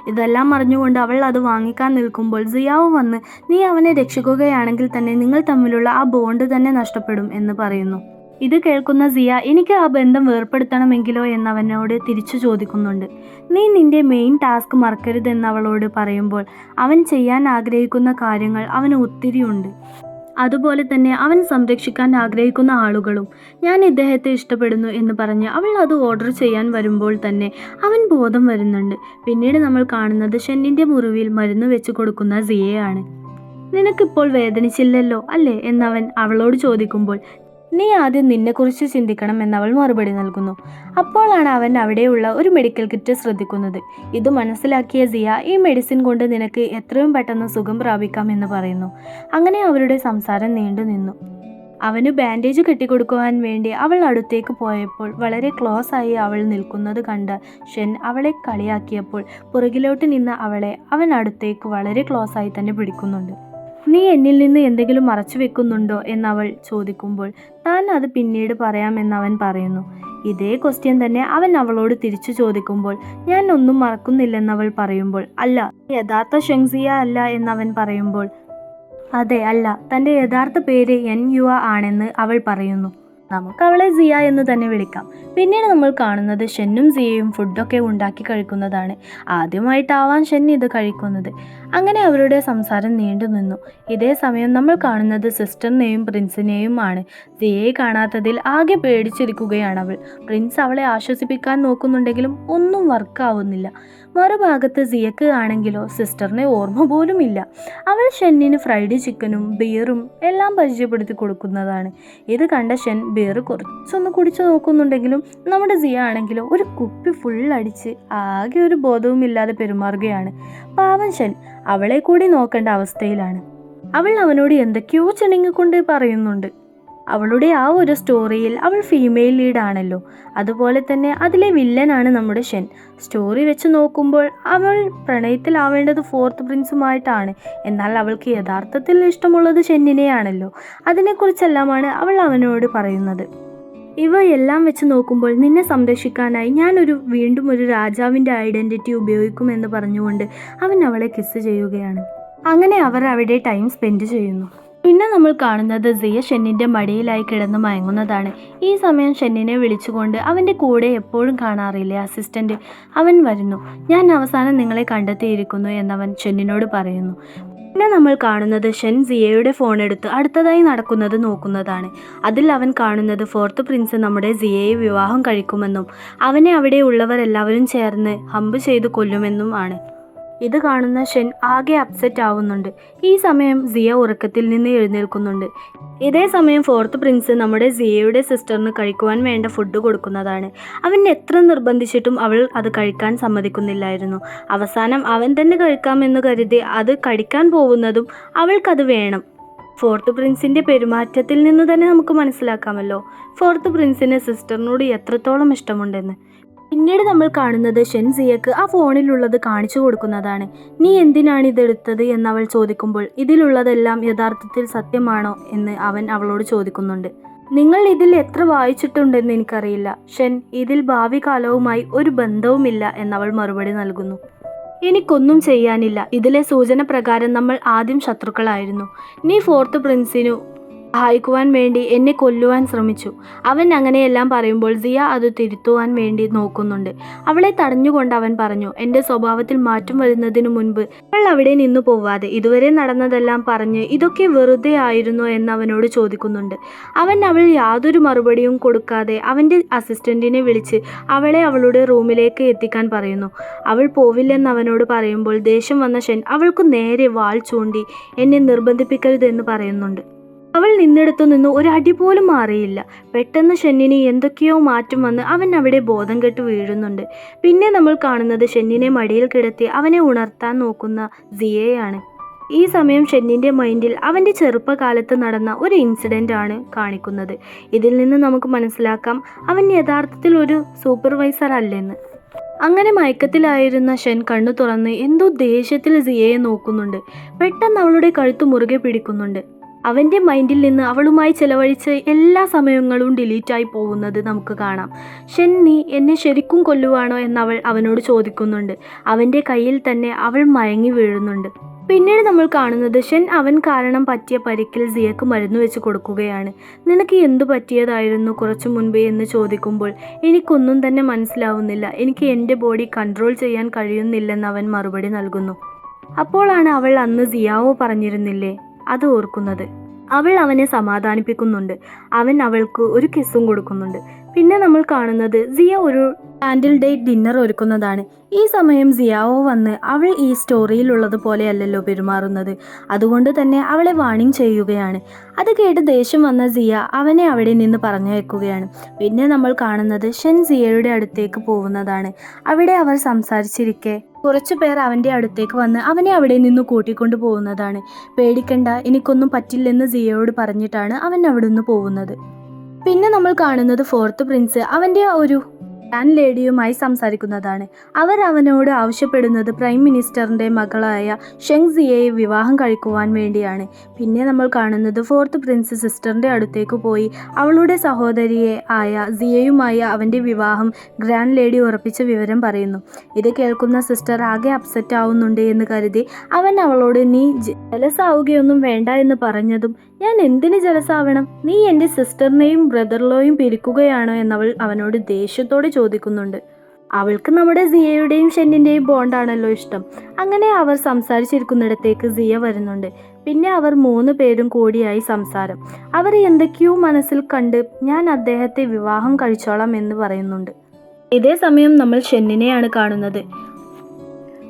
ഇതെല്ലാം അറിഞ്ഞുകൊണ്ട് അവൾ അത് വാങ്ങിക്കാൻ നിൽക്കുമ്പോൾ സിയാവ് വന്ന് നീ അവനെ രക്ഷിക്കുകയാണെങ്കിൽ തന്നെ നിങ്ങൾ തമ്മിലുള്ള ആ ബോണ്ട് തന്നെ നഷ്ടപ്പെടും എന്ന് പറയുന്നു. ഇത് കേൾക്കുന്ന സിയ എനിക്ക് ആ ബന്ധം വേർപ്പെടുത്തണമെങ്കിലോ എന്നവനോട് തിരിച്ചു ചോദിക്കുന്നുണ്ട്. നീ നിന്റെ മെയിൻ ടാസ്ക് മറക്കരുതെന്ന് അവളോട് പറയുമ്പോൾ അവൻ ചെയ്യാൻ ആഗ്രഹിക്കുന്ന കാര്യങ്ങൾ അവന് ഒത്തിരിയുണ്ട് അതുപോലെ തന്നെ അവൻ സംരക്ഷിക്കാൻ ആഗ്രഹിക്കുന്ന ആളുകളും. ഞാൻ ഇദ്ദേഹത്തെ ഇഷ്ടപ്പെടുന്നു എന്ന് പറഞ്ഞ് അവൾ അത് ഓർഡർ ചെയ്യാൻ വരുമ്പോൾ തന്നെ അവൻ ബോധം വരുന്നുണ്ട്. പിന്നീട് നമ്മൾ കാണുന്നത് ഷെന്നിന്റെ മുറിവിൽ മരുന്ന് വെച്ച് കൊടുക്കുന്ന സിയയാണ്. നിനക്കിപ്പോൾ വേദനിച്ചില്ലല്ലോ അല്ലേ? എന്നവൻ അവളോട് ചോദിക്കുമ്പോൾ നീ ആദ്യം നിന്നെക്കുറിച്ച് ചിന്തിക്കണം എന്നവൾ മറുപടി നൽകുന്നു. അപ്പോഴാണ് അവൻ അവിടെയുള്ള ഒരു മെഡിക്കൽ കിറ്റ് ശ്രദ്ധിക്കുന്നത്. ഇത് മനസ്സിലാക്കിയ സിയ ഈ മെഡിസിൻ കൊണ്ട് നിനക്ക് എത്രയും പെട്ടെന്ന് സുഖം പ്രാപിക്കാം എന്ന് പറയുന്നു. അങ്ങനെ അവരുടെ സംസാരം നീണ്ടു നിന്നു. അവന് ബാൻഡേജ് കെട്ടിക്കൊടുക്കുവാൻ വേണ്ടി അവൾ അടുത്തേക്ക് പോയപ്പോൾ വളരെ ക്ലോസ് ആയി അവൾ നിൽക്കുന്നത് കണ്ട് ഷെൻ അവളെ കളിയാക്കിയപ്പോൾ പുറകിലോട്ട് നിന്ന അവളെ അവൻ അടുത്തേക്ക് വളരെ ക്ലോസ് ആയി തന്നെ പിടിക്കുന്നുണ്ട്. നീ എന്നിൽ നിന്ന് എന്തെങ്കിലും മറച്ചു വെക്കുന്നുണ്ടോ എന്നവൾ ചോദിക്കുമ്പോൾ താൻ അത് പിന്നീട് പറയാമെന്ന് അവൻ പറയുന്നു. ഇതേ ക്വസ്റ്റ്യൻ തന്നെ അവൻ അവളോട് തിരിച്ചു ചോദിക്കുമ്പോൾ ഞാൻ ഒന്നും മറക്കുന്നില്ലെന്നവൾ പറയുമ്പോൾ അല്ല യഥാർത്ഥ ഷെങ്സിയ അല്ല എന്നവൻ പറയുമ്പോൾ അതെ അല്ല തന്റെ യഥാർത്ഥ പേര് എൻ യുവ ആണെന്ന് അവൾ പറയുന്നു. നമുക്ക് അവളെ സിയ എന്ന് തന്നെ വിളിക്കാം. പിന്നീട് നമ്മൾ കാണുന്നത് ഷെന്നും സിയയും ഫുഡൊക്കെ ഉണ്ടാക്കി കഴിക്കുന്നതാണ്. ആദ്യമായിട്ടാവാൻ ഷെൻ ഇത് കഴിക്കുന്നത്. അങ്ങനെ അവരുടെ സംസാരം നീണ്ടു നിന്നു. ഇതേ സമയം നമ്മൾ കാണുന്നത് സിസ്റ്ററിനെയും പ്രിൻസിനെയും ആണ്. സിയയെ കാണാത്തതിൽ ആകെ പേടിച്ചിരിക്കുകയാണ് അവൾ. പ്രിൻസ് അവളെ ആശ്വസിപ്പിക്കാൻ നോക്കുന്നുണ്ടെങ്കിലും ഒന്നും വർക്കാവുന്നില്ല. മറുഭാഗത്ത് സിയക്ക് ആണെങ്കിലോ സിസ്റ്ററിനെ ഓർമ്മ പോലും ഇല്ല അവൾ ഷെന്നിന് ഫ്രൈഡ് ചിക്കനും ബിയറും എല്ലാം പരിചയപ്പെടുത്തി കൊടുക്കുന്നതാണ്. ഇത് കണ്ട ഷെൻ ബിയർ കുറച്ചൊന്ന് കുടിച്ചു നോക്കുന്നുണ്ടെങ്കിലും നമ്മുടെ സിയ ആണെങ്കിലോ ഒരു കുപ്പി ഫുൾ അടിച്ച് ആകെ ഒരു ബോധവുമില്ലാതെ പെരുമാറുകയാണ്. പാവൻ ഷെൻ അവളെ കൂടി നോക്കേണ്ട അവസ്ഥയിലാണ്. അവൾ അവനോട് എന്തൊക്കെയോ ചെണിങ്ങിക്കൊണ്ട് പറയുന്നുണ്ട്. അവളുടെ ആ ഒരു സ്റ്റോറിയിൽ അവൾ ഫീമെയിൽ ലീഡാണല്ലോ അതുപോലെ തന്നെ അതിലെ വില്ലനാണ് നമ്മുടെ ഷെൻ. സ്റ്റോറി വെച്ച് നോക്കുമ്പോൾ അവൾ പ്രണയത്തിലാവേണ്ടത് ഫോർത്ത് പ്രിൻസുമായിട്ടാണ് എന്നാൽ അവൾക്ക് യഥാർത്ഥത്തിൽ ഇഷ്ടമുള്ളത് ഷെന്നിനെയാണല്ലോ. അതിനെക്കുറിച്ചെല്ലാമാണ് അവൾ അവനോട് പറയുന്നത്. ഇവയെല്ലാം വെച്ച് നോക്കുമ്പോൾ നിന്നെ സംരക്ഷിക്കാനായി ഞാനൊരു വീണ്ടും ഒരു രാജാവിന്റെ ഐഡന്റിറ്റി ഉപയോഗിക്കുമെന്ന് പറഞ്ഞുകൊണ്ട് അവൻ അവളെ കിസ് ചെയ്യുകയാണ്. അങ്ങനെ അവർ അവിടെ ടൈം സ്പെൻഡ് ചെയ്യുന്നു. പിന്നെ നമ്മൾ കാണുന്നത് സിയ ഷെന്നിന്റെ മടിയിലായി കിടന്ന് മയങ്ങുന്നതാണ്. ഈ സമയം ഷെന്നിനെ വിളിച്ചുകൊണ്ട് അവന്റെ കൂടെ എപ്പോഴും കാണാറില്ലേ അസിസ്റ്റന്റ് അവൻ വരുന്നു. ഞാൻ അവസാനം നിങ്ങളെ കണ്ടെത്തിയിരിക്കുന്നു എന്നവൻ ഷെന്നിനോട് പറയുന്നു. പിന്നെ നമ്മൾ കാണുന്നത് ഷെൻ സിയയുടെ ഫോൺ എടുത്ത് അടുത്തതായി നടക്കുന്നത് നോക്കുന്നതാണ്. അതിൽ അവൻ കാണുന്നത് ഫോർത്ത് പ്രിൻസ് നമ്മുടെ സിയയെ വിവാഹം കഴിക്കുമെന്നും അവനെ അവിടെ ഉള്ളവരെല്ലാവരും ചേർന്ന് ഹമ്പ് ചെയ്ത് കൊല്ലുമെന്നും ആണ്. ഇത് കാണുന്ന ഷെൻ ആകെ അപ്സെറ്റ് ആവുന്നുണ്ട്. ഈ സമയം സിയ ഉറക്കത്തിൽ നിന്ന് എഴുന്നേൽക്കുന്നുണ്ട്. ഇതേ സമയം ഫോർത്ത് പ്രിൻസ് നമ്മുടെ സിയയുടെ സിസ്റ്ററിന് കഴിക്കുവാൻ വേണ്ട ഫുഡ് കൊടുക്കുന്നതാണ്. അവൻ എത്ര നിർബന്ധിച്ചിട്ടും അവൾ അത് കഴിക്കാൻ സമ്മതിക്കുന്നില്ലായിരുന്നു. അവസാനം അവൻ തന്നെ കഴിക്കാമെന്ന് കരുതി അത് കഴിക്കാൻ പോകുന്നതും അവൾക്കത് വേണം. ഫോർത്ത് പ്രിൻസിന്റെ പെരുമാറ്റത്തിൽ നിന്ന് തന്നെ നമുക്ക് മനസ്സിലാക്കാമല്ലോ. ഫോർത്ത് പ്രിൻസിന് സിസ്റ്ററിനോട് എത്രത്തോളം ഇഷ്ടമുണ്ടെന്ന്. പിന്നീട് നമ്മൾ കാണുന്നത് ഷെൻസിയക്ക് ആ ഫോണിലുള്ളത് കാണിച്ചു കൊടുക്കുന്നതാണ്. നീ എന്തിനാണ് ഇതെടുത്തത്? എന്ന് അവൾ ചോദിക്കുമ്പോൾ ഇതിലുള്ളതെല്ലാം യഥാർത്ഥത്തിൽ സത്യമാണോ? എന്ന് അവൻ അവളോട് ചോദിക്കുന്നുണ്ട്. നിങ്ങൾ ഇതിൽ എത്ര വായിച്ചിട്ടുണ്ടെന്ന് എനിക്കറിയില്ല. ഷെൻ ഇതിൽ ഭാവി കാലവുമായി ഒരു ബന്ധവുമില്ല എന്നവൾ മറുപടി നൽകുന്നു. എനിക്കൊന്നും ചെയ്യാനില്ല. ഇതിലെ സൂചന പ്രകാരം നമ്മൾ ആദ്യം ശത്രുക്കളായിരുന്നു. നീ ഫോർത്ത് പ്രിൻസിനു സഹായിക്കുവാൻ വേണ്ടി എന്നെ കൊല്ലുവാൻ ശ്രമിച്ചു. അവൻ അങ്ങനെയെല്ലാം പറയുമ്പോൾ സിയ അത് തിരുത്തുവാൻ വേണ്ടി നോക്കുന്നുണ്ട്. അവളെ തടഞ്ഞുകൊണ്ട് അവൻ പറഞ്ഞു എന്റെ സ്വഭാവത്തിൽ മാറ്റം വരുന്നതിനു മുൻപ് അവൾ അവിടെ നിന്നു പോവാതെ ഇതുവരെ നടന്നതെല്ലാം പറഞ്ഞ് ഇതൊക്കെ വെറുതെ ആയിരുന്നു എന്ന് അവനോട് ചോദിക്കുന്നുണ്ട്. അവൻ അവൾ യാതൊരു മറുപടിയും കൊടുക്കാതെ അവന്റെ അസിസ്റ്റന്റിനെ വിളിച്ച് അവളെ അവളുടെ റൂമിലേക്ക് എത്തിക്കാൻ പറയുന്നു. അവൾ പോവില്ലെന്ന് അവനോട് പറയുമ്പോൾ ദേഷ്യം വന്ന ഷെൻ അവൾക്ക് നേരെ വാൾ ചൂണ്ടി എന്നെ നിർബന്ധിപ്പിക്കരുതെന്ന് പറയുന്നുണ്ട്. അവൾ നിന്നിടത്തു നിന്ന്. ഒരു അടി പോലും മാറിയില്ല. പെട്ടെന്ന് ഷെന്നിന് എന്തൊക്കെയോ മാറ്റം വന്ന് അവൻ അവിടെ ബോധം കെട്ട് വീഴുന്നുണ്ട്. പിന്നെ നമ്മൾ കാണുന്നത് ഷെന്നിനെ മടിയിൽ കിടത്തി അവനെ ഉണർത്താൻ നോക്കുന്ന സിയയാണ്. ഈ സമയം ഷെന്നിന്റെ മൈൻഡിൽ അവന്റെ ചെറുപ്പകാലത്ത് നടന്ന ഒരു ഇൻസിഡന്റ് ആണ് കാണിക്കുന്നത്. ഇതിൽ നിന്ന് നമുക്ക് മനസ്സിലാക്കാം അവൻ യഥാർത്ഥത്തിൽ ഒരു സൂപ്പർവൈസർ അല്ലെന്ന്. അങ്ങനെ മയക്കത്തിലായിരുന്ന ഷെൻ കണ്ണു തുറന്ന് എന്തോ ദേഷ്യത്തിൽ സിയയെ നോക്കുന്നുണ്ട്. പെട്ടെന്ന് അവളുടെ കഴുത്ത് മുറുകെ പിടിക്കുന്നുണ്ട്. അവന്റെ മൈൻഡിൽ നിന്ന് അവളുമായി ചെലവഴിച്ച എല്ലാ സമയങ്ങളും ഡിലീറ്റായി പോകുന്നത് നമുക്ക് കാണാം. ഷെന്നി എന്നെ ശരിക്കും കൊല്ലുവാണോ എന്നവൾ അവനോട് ചോദിക്കുന്നുണ്ട്. അവന്റെ കയ്യിൽ തന്നെ അവൾ മയങ്ങി വീഴുന്നുണ്ട്. പിന്നീട് നമ്മൾ കാണുന്നത് ഷെൻ അവൻ കാരണം പറ്റിയ പരിക്കിൽ സിയക്ക് മരുന്ന് വെച്ച് കൊടുക്കുകയാണ്. നിനക്ക് എന്തു പറ്റിയതായിരുന്നു കുറച്ചു മുൻപേ എന്ന് ചോദിക്കുമ്പോൾ എനിക്കൊന്നും തന്നെ മനസ്സിലാവുന്നില്ല. എനിക്ക് എന്റെ ബോഡി കൺട്രോൾ ചെയ്യാൻ കഴിയുന്നില്ലെന്ന് അവൻ മറുപടി നൽകുന്നു. അപ്പോഴാണ് അവൾ അന്ന് സിയാവോ പറഞ്ഞിരുന്നില്ലേ? അത് ഓർക്കുന്നത്. അവൾ അവനെ സമാധാനിപ്പിക്കുന്നുണ്ട്. അവൻ അവൾക്ക് ഒരു കിസ്സും കൊടുക്കുന്നുണ്ട്. പിന്നെ നമ്മൾ കാണുന്നത് സിയ ഒരു കാൻഡിൽ ഡേറ്റ് ഡിന്നർ ഒരുക്കുന്നതാണ്. ഈ സമയം സിയാവോ വന്ന് അവൾ ഈ സ്റ്റോറിയിലുള്ളത് പോലെയല്ലല്ലോ പെരുമാറുന്നത്. അതുകൊണ്ട് തന്നെ അവളെ വാണിംഗ് ചെയ്യുകയാണ്. അത് കേട്ട് ദേഷ്യം വന്ന സിയ അവനെ അവിടെ നിന്ന് പറഞ്ഞു വെക്കുകയാണ് പിന്നെ നമ്മൾ കാണുന്നത് ഷെൻ സിയയുടെ അടുത്തേക്ക് പോകുന്നതാണ്. അവിടെ അവർ സംസാരിച്ചിരിക്കെ. കുറച്ചു പേർ അവന്റെ അടുത്തേക്ക് വന്ന് അവനെ അവിടെ നിന്ന് കൂട്ടിക്കൊണ്ടു പോകുന്നതാണ്. പേടിക്കണ്ട എനിക്കൊന്നും പറ്റില്ലെന്ന് സിയയോട് പറഞ്ഞിട്ടാണ് അവൻ അവിടെ നിന്ന് പോകുന്നത്. പിന്നെ നമ്മൾ കാണുന്നത് ഫോർത്ത് പ്രിൻസ് അവന്റെ ഒരു ലാൻഡ് ലേഡിയുമായി സംസാരിക്കുന്നതാണ്. അവർ അവനോട് ആവശ്യപ്പെടുന്നത് പ്രൈം മിനിസ്റ്ററിന്റെ മകളായ ഷെങ് സിയയെ വിവാഹം കഴിക്കുവാൻ വേണ്ടിയാണ്. പിന്നെ നമ്മൾ കാണുന്നത് ഫോർത്ത് പ്രിൻസ് സിസ്റ്ററിന്റെ അടുത്തേക്ക് പോയി. അവളുടെ സഹോദരിയെ ആയ സിയയുമായി അവന്റെ വിവാഹം ഗ്രാൻഡ് ലേഡി ഉറപ്പിച്ച വിവരം പറയുന്നു. ഇത് കേൾക്കുന്ന സിസ്റ്റർ ആകെ അപ്സെറ്റ് ആവുന്നുണ്ട് എന്ന് കരുതി അവൻ അവളോട് നീ ജലസാവുകയൊന്നും വേണ്ട എന്ന് പറഞ്ഞതും ഞാൻ എന്തിന് ജലസാവണം? നീ എന്റെ സിസ്റ്ററിനെയും ബ്രദറിലോയും പിരിക്കുകയാണോ? എന്നവൾ അവനോട് ദേഷ്യത്തോടെ ചോദിക്കുന്നുണ്ട്. അവൾക്ക് നമ്മുടെ സിയയുടെയും ഷെന്നിന്റെയും ബോണ്ടാണല്ലോ ഇഷ്ടം. അങ്ങനെ അവർ സംസാരിച്ചിരിക്കുന്നിടത്തേക്ക് സിയ വരുന്നുണ്ട്. പിന്നെ അവർ മൂന്ന് പേരും കൂടിയായി സംസാരം. അവർ എന്തൊക്കെയോ മനസ്സിൽ കണ്ട് ഞാൻ അദ്ദേഹത്തെ വിവാഹം കഴിച്ചോളാം എന്ന് പറയുന്നുണ്ട്. ഇതേ സമയം നമ്മൾ ഷെന്നിനെയാണ് കാണുന്നത്.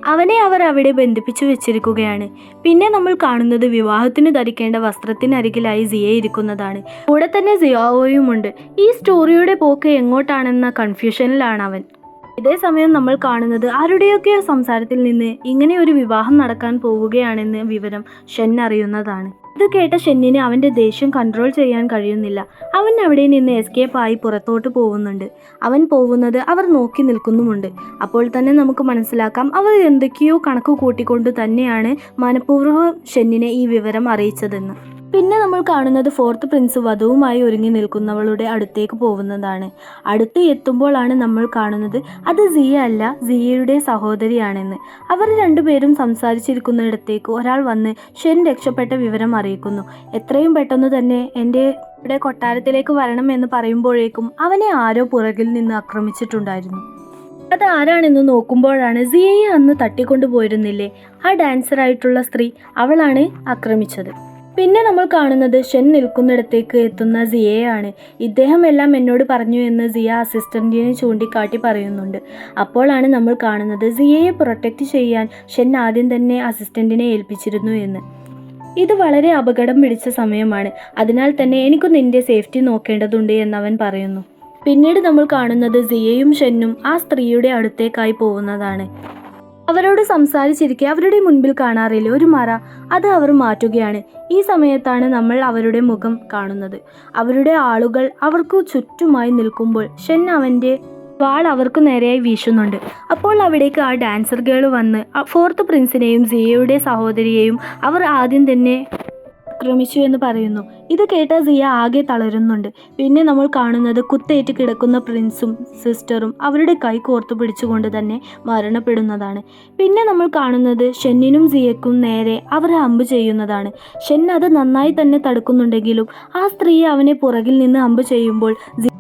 അവനെ അവർ അവിടെ ബന്ധിപ്പിച്ചു വെച്ചിരിക്കുകയാണ്. പിന്നെ നമ്മൾ കാണുന്നത് വിവാഹത്തിന് ധരിക്കേണ്ട വസ്ത്രത്തിനരികിലായി സിയ ഇരിക്കുന്നതാണ്. കൂടെ തന്നെ സിയാവോയുമുണ്ട്. ഈ സ്റ്റോറിയുടെ പോക്ക് എങ്ങോട്ടാണെന്ന കൺഫ്യൂഷനിലാണ് അവൻ. ഇതേ സമയം നമ്മൾ കാണുന്നത് ആരുടെയൊക്കെയോ സംസാരത്തിൽ നിന്ന് ഇങ്ങനെ ഒരു വിവാഹം നടക്കാൻ പോവുകയാണെന്ന് വിവരം ഷെൻ അറിയുന്നതാണ്. ഇത് കേട്ട ഷെന്നിന് അവന്റെ ദേഷ്യം കൺട്രോൾ ചെയ്യാൻ കഴിയുന്നില്ല. അവൻ അവിടെ നിന്ന് എസ്കേപ്പ് ആയി പുറത്തോട്ട് പോകുന്നുണ്ട്. അവൻ പോകുന്നത് അവർ നോക്കി നിൽക്കുന്നുമുണ്ട്. അപ്പോൾ തന്നെ നമുക്ക് മനസ്സിലാക്കാം അവർ എന്തൊക്കെയോ കണക്ക് കൂട്ടിക്കൊണ്ട് തന്നെയാണ് മനഃപൂർവം ഷെന്നിനെ ഈ വിവരം അറിയിച്ചതെന്ന്. പിന്നെ നമ്മൾ കാണുന്നത് ഫോർത്ത് പ്രിൻസ് വധുവുമായി ഒരുങ്ങി നിൽക്കുന്നവളുടെ അടുത്തേക്ക് പോകുന്നതാണ്. അടുത്ത് എത്തുമ്പോഴാണ് നമ്മൾ കാണുന്നത് അത് സിയ അല്ല സിയയുടെ സഹോദരിയാണെന്ന്. അവർ രണ്ടുപേരും സംസാരിച്ചിരിക്കുന്നിടത്തേക്ക് ഒരാൾ വന്ന് ഷെൻ രക്ഷപ്പെട്ട വിവരം അറിയിക്കുന്നു. എത്രയും പെട്ടെന്ന് തന്നെ എന്റെ ഇവിടെ കൊട്ടാരത്തിലേക്ക് വരണമെന്ന് പറയുമ്പോഴേക്കും അവനെ ആരോ പുറകിൽ നിന്ന് ആക്രമിച്ചിട്ടുണ്ടായിരുന്നു. അത് ആരാണെന്ന് നോക്കുമ്പോഴാണ് സിയയെ അന്ന് തട്ടിക്കൊണ്ടുപോയിരുന്നില്ലേ? ആ ഡാൻസറായിട്ടുള്ള സ്ത്രീ അവളാണ് ആക്രമിച്ചത്. പിന്നെ നമ്മൾ കാണുന്നത് ഷെൻ നിൽക്കുന്നിടത്തേക്ക് എത്തുന്ന സിയയാണ് ഇദ്ദേഹം എല്ലാം എന്നോട് പറഞ്ഞു എന്ന് സിയ അസിസ്റ്റന്റിനെ ചൂണ്ടിക്കാട്ടി പറയുന്നുണ്ട്. അപ്പോഴാണ് നമ്മൾ കാണുന്നത് സിയയെ പ്രൊട്ടക്റ്റ് ചെയ്യാൻ ഷെൻ ആദ്യം തന്നെ അസിസ്റ്റന്റിനെ ഏൽപ്പിച്ചിരുന്നു എന്ന്. ഇത് വളരെ അപകടം പിടിച്ച സമയമാണ്. അതിനാൽ തന്നെ എനിക്ക് നിന്റെ സേഫ്റ്റി നോക്കേണ്ടതുണ്ട് എന്നവൻ പറയുന്നു. പിന്നീട് നമ്മൾ കാണുന്നത് സിയയും ഷെന്നും ആ സ്ത്രീയുടെ അടുത്തേക്കായി പോകുന്നതാണ്. അവരോട് സംസാരിച്ചിരിക്കെ അവരുടെ മുൻപിൽ കാണാറില്ല? ഒരു മറ. അത് അവർ മാറ്റുകയാണ്. ഈ സമയത്താണ് നമ്മൾ അവരുടെ മുഖം കാണുന്നത്. അവരുടെ ആളുകൾ അവർക്ക് ചുറ്റുമായി നിൽക്കുമ്പോൾ ഷെൻ അവന്റെ വാൾ അവർക്ക് നേരെയായി വീശുന്നുണ്ട്. അപ്പോൾ അവിടേക്ക് ആ ഡാൻസർ ഗേൾ വന്ന് ഫോർത്ത് പ്രിൻസിനെയും സിയയുടെ സഹോദരിയെയും അവർ ആദ്യം തന്നെ ക്രമിച്ചു എന്ന് പറയുന്നു. ഇത് കേട്ട സിയ ആകെ തളരുന്നുണ്ട്. പിന്നെ നമ്മൾ കാണുന്നത് കുത്തേറ്റ് കിടക്കുന്ന പ്രിൻസും സിസ്റ്ററും അവരുടെ കൈ കോർത്തു പിടിച്ചുകൊണ്ട് തന്നെ മരണപ്പെടുന്നതാണ്. പിന്നെ നമ്മൾ കാണുന്നത് ഷെന്നിനും സിയക്കും നേരെ അവരെ അമ്പ് ചെയ്യുന്നതാണ്. ഷെൻ അത് നന്നായി തന്നെ തടുക്കുന്നുണ്ടെങ്കിലും ആ സ്ത്രീ അവനെ പുറകിൽ നിന്ന് അമ്പ് ചെയ്യുമ്പോൾ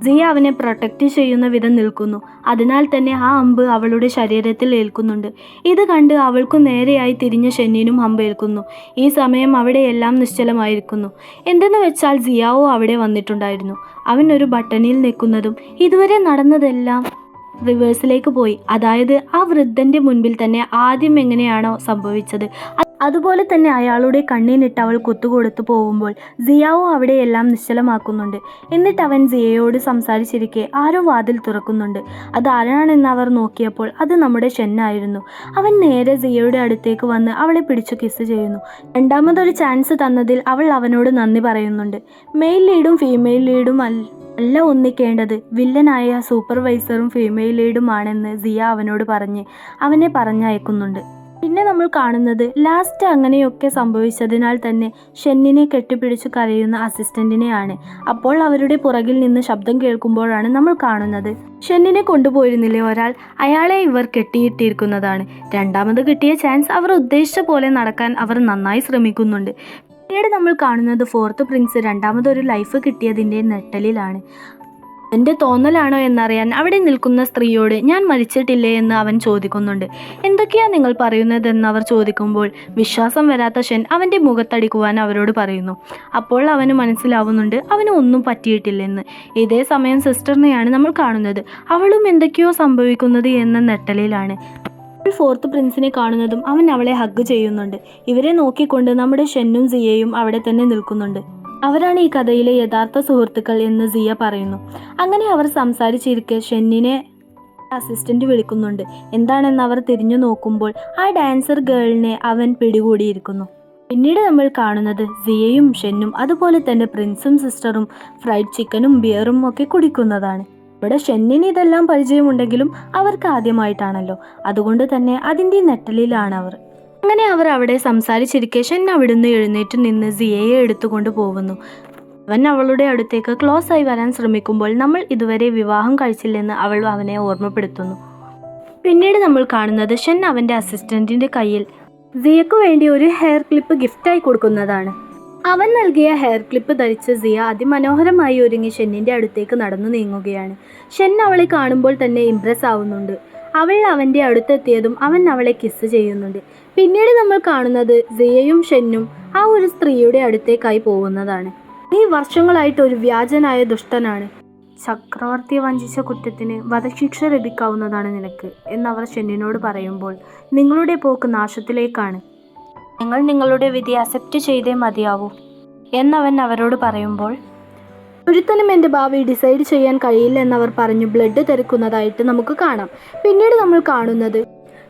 സിയ അവനെ പ്രൊട്ടക്റ്റ് ചെയ്യുന്ന വിധം നിൽക്കുന്നു. അതിനാൽ തന്നെ ആ അമ്പ് അവളുടെ ശരീരത്തിൽ ഏൽക്കുന്നുണ്ട്. ഇത് കണ്ട് അവൾക്കു നേരെയായി തിരിഞ്ഞ ഷെന്നിനും അമ്പ് ഏൽക്കുന്നു ഈ സമയം അവിടെയെല്ലാം നിശ്ചലമായിരിക്കുന്നു. എന്തെന്ന് വെച്ചാൽ സിയാവോ അവിടെ വന്നിട്ടുണ്ടായിരുന്നു. അവൻ ഒരു ബട്ടണിൽ നിൽക്കുന്നതും ഇതുവരെ നടന്നതെല്ലാം റിവേഴ്സിലേക്ക് പോയി. അതായത് ആ വൃദ്ധന്റെ മുൻപിൽ തന്നെ ആദ്യം എങ്ങനെയാണോ സംഭവിച്ചത്. അതുപോലെ തന്നെ അയാളുടെ കണ്ണിനിട്ട് അവൾ കുത്തുകൊടുത്തു പോകുമ്പോൾ സിയാവോ അവിടെയെല്ലാം നിശ്ചലമാക്കുന്നുണ്ട്. എന്നിട്ട് അവൻ സിയയോട് സംസാരിച്ചിരിക്കെ ആരോ വാതിൽ തുറക്കുന്നുണ്ട്. അത് ആരാണെന്ന് അവർ നോക്കിയപ്പോൾ അത് നമ്മുടെ ഷെന്നായിരുന്നു. അവൻ നേരെ സിയയുടെ അടുത്തേക്ക് വന്ന് അവളെ പിടിച്ചു കിസ് ചെയ്യുന്നു. രണ്ടാമതൊരു ചാൻസ് തന്നതിൽ അവൾ അവനോട് നന്ദി പറയുന്നുണ്ട്. മെയിൽ ലീഡും ഫീമെയിൽ ലീഡും അല്ല അല്ല ഒന്നിക്കേണ്ടത്. വില്ലനായ സൂപ്പർവൈസറും ഫീമെയിൽ ലീഡുമാണെന്ന് സിയ അവനോട് പറഞ്ഞ് അവനെ പറഞ്ഞയക്കുന്നുണ്ട്. പിന്നെ നമ്മൾ കാണുന്നത് ലാസ്റ്റ് അങ്ങനെയൊക്കെ സംഭവിച്ചതിനാൽ തന്നെ ഷെന്നിനെ കെട്ടിപ്പിടിച്ചു കരയുന്ന അസിസ്റ്റന്റിനെയാണ് അപ്പോൾ അവരുടെ പുറകിൽ നിന്ന് ശബ്ദം കേൾക്കുമ്പോഴാണ് നമ്മൾ കാണുന്നത്. ഷെന്നിനെ കൊണ്ടുപോയിരുന്നില്ലേ ഒരാൾ? അയാളെ ഇവർ കെട്ടിയിട്ടിരിക്കുന്നതാണ്. രണ്ടാമത് കിട്ടിയ ചാൻസ് അവർ ഉദ്ദേശിച്ച പോലെ നടക്കാൻ അവർ നന്നായി ശ്രമിക്കുന്നുണ്ട്. പിന്നീട് നമ്മൾ കാണുന്നത് ഫോർത്ത് പ്രിൻസ് രണ്ടാമതൊരു ലൈഫ് കിട്ടിയതിന്റെ നെട്ടലിലാണ്. എന്റെ തോന്നലാണോ എന്നറിയാൻ അവിടെ നിൽക്കുന്ന സ്ത്രീയോട് ഞാൻ മരിച്ചിട്ടില്ലേ എന്ന് അവൻ ചോദിക്കുന്നുണ്ട്. എന്തൊക്കെയാ നിങ്ങൾ പറയുന്നതെന്ന് അവർ ചോദിക്കുമ്പോൾ വിശ്വാസം വരാത്ത ഷെൻ അവന്റെ മുഖത്തടിക്കുവാൻ അവരോട് പറയുന്നു. അപ്പോൾ അവന് മനസ്സിലാവുന്നുണ്ട് അവന് ഒന്നും പറ്റിയിട്ടില്ലെന്ന്. ഇതേ സമയം സിസ്റ്ററിനെയാണ് നമ്മൾ കാണുന്നത്. അവളും എന്തൊക്കെയോ സംഭവിക്കുന്നത് എന്ന നെട്ടലിലാണ് അപ്പോൾ ഫോർത്ത് പ്രിൻസിനെ കാണുന്നതും അവൻ അവളെ ഹഗ് ചെയ്യുന്നുണ്ട്. ഇവരെ നോക്കിക്കൊണ്ട് നമ്മുടെ ഷെന്നും സിയയും അവിടെ തന്നെ നിൽക്കുന്നുണ്ട്. അവരാണ് ഈ കഥയിലെ യഥാർത്ഥ സുഹൃത്തുക്കൾ എന്ന് സിയ പറയുന്നു. അങ്ങനെ അവർ സംസാരിച്ചിരിക്കെ ഷെന്നിനെ അസിസ്റ്റന്റ് വിളിക്കുന്നുണ്ട്. എന്താണെന്ന് അവർ തിരിഞ്ഞു നോക്കുമ്പോൾ ആ ഡാൻസർ ഗേളിനെ അവൻ പിടികൂടിയിരിക്കുന്നു. പിന്നീട് നമ്മൾ കാണുന്നത് സിയയും ഷെന്നും അതുപോലെ തന്നെ പ്രിൻസും സിസ്റ്ററും ഫ്രൈഡ് ചിക്കനും ബിയറും ഒക്കെ കുടിക്കുന്നതാണ്. ഇവിടെ ഷെന്നിന് ഇതെല്ലാം പരിചയമുണ്ടെങ്കിലും അവർക്ക് ആദ്യമായിട്ടാണല്ലോ. അതുകൊണ്ട് തന്നെ അതിന്റെ നെട്ടലിലാണ് അവർ. അങ്ങനെ അവർ അവിടെ സംസാരിച്ചിരിക്കെ ഷെൻ അവിടുന്ന് എഴുന്നേറ്റ് നിന്ന് സിയയെ എടുത്തുകൊണ്ട് പോകുന്നു. അവൻ അവളുടെ അടുത്തേക്ക് ക്ലോസ് ആയി വരാൻ ശ്രമിക്കുമ്പോൾ നമ്മൾ ഇതുവരെ വിവാഹം കഴിച്ചില്ലെന്ന് അവൾ അവനെ ഓർമ്മപ്പെടുത്തുന്നു. പിന്നീട് നമ്മൾ കാണുന്നത് ഷെൻ അവന്റെ അസിസ്റ്റന്റിന്റെ കയ്യിൽ സിയക്ക് വേണ്ടി ഒരു ഹെയർ ക്ലിപ്പ് ഗിഫ്റ്റായി കൊടുക്കുന്നതാണ്. അവൻ നൽകിയ ഹെയർ ക്ലിപ്പ് ധരിച്ച സിയ അതിമനോഹരമായി ഒരുങ്ങി ഷെന്നിന്റെ അടുത്തേക്ക് നടന്നു നീങ്ങുകയാണ്. ഷെൻ അവളെ കാണുമ്പോൾ തന്നെ ഇംപ്രസ് ആവുന്നുണ്ട്. അവൾ അവന്റെ അടുത്തെത്തിയതും അവൻ അവളെ കിസ് ചെയ്യുന്നുണ്ട്. പിന്നീട് നമ്മൾ കാണുന്നത് സിയയും ഷെന്നും ആ ഒരു സ്ത്രീയുടെ അടുത്തേക്കായി പോകുന്നതാണ്. നീ വർഷങ്ങളായിട്ട് ഒരു വ്യാജനായ ദുഷ്ടനാണ്. ചക്രവർത്തിയെ വഞ്ചിച്ച കുറ്റത്തിന് വധശിക്ഷ ലഭിക്കാവുന്നതാണ് നിനക്ക് എന്നവർ ഷെന്നിനോട് പറയുമ്പോൾ നിങ്ങളുടെ പോക്ക് നാശത്തിലേക്കാണ്. നിങ്ങൾ നിങ്ങളുടെ വിധി അക്സെപ്റ്റ് ചെയ്തേ മതിയാവൂ എന്നവൻ അവരോട് പറയുമ്പോൾ ഒരുത്തനും എന്റെ ഭാവി ഡിസൈഡ് ചെയ്യാൻ കഴിയില്ല എന്നവർ പറഞ്ഞു ബ്ലഡ് തെറിക്കുന്നതായിട്ട് നമുക്ക് കാണാം. പിന്നീട് നമ്മൾ കാണുന്നത്